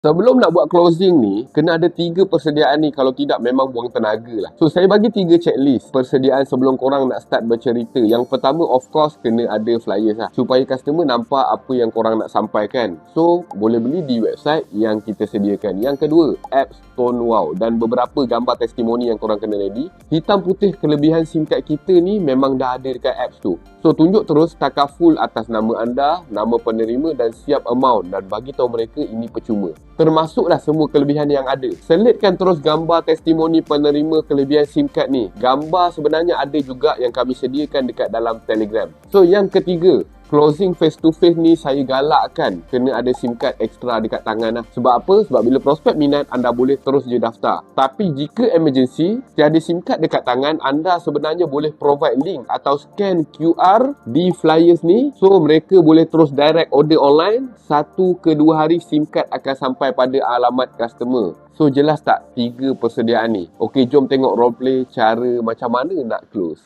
Sebelum nak buat closing ni, kena ada tiga persediaan ni kalau tidak memang buang tenaga lah. So, saya bagi tiga checklist persediaan sebelum korang nak start bercerita. Yang pertama, of course, kena ada flyers lah. Supaya customer nampak apa yang korang nak sampaikan. So, boleh beli di website yang kita sediakan. Yang kedua, apps Stonewall dan beberapa gambar testimoni yang korang kena ready. Hitam putih kelebihan SIM card kita ni memang dah ada dekat apps tu. So, tunjuk terus takaful atas nama anda, nama penerima dan siap amount dan bagi tahu mereka ini percuma termasuklah semua kelebihan yang ada. Selitkan terus gambar testimoni penerima kelebihan SIM card ni. Gambar sebenarnya ada juga yang kami sediakan dekat dalam Telegram. So yang ketiga, closing face to face ni saya galakkan kena ada SIM card extra dekat tangan lah. Sebab apa? Sebab bila prospek minat anda boleh terus je daftar. Tapi jika emergency, tiada SIM card dekat tangan, anda sebenarnya boleh provide link atau scan QR di flyers ni. So mereka boleh terus direct order online. Satu ke dua hari SIM card akan sampai pada alamat customer. So jelas tak tiga persediaan ni? Okey jom tengok roleplay cara macam mana nak close.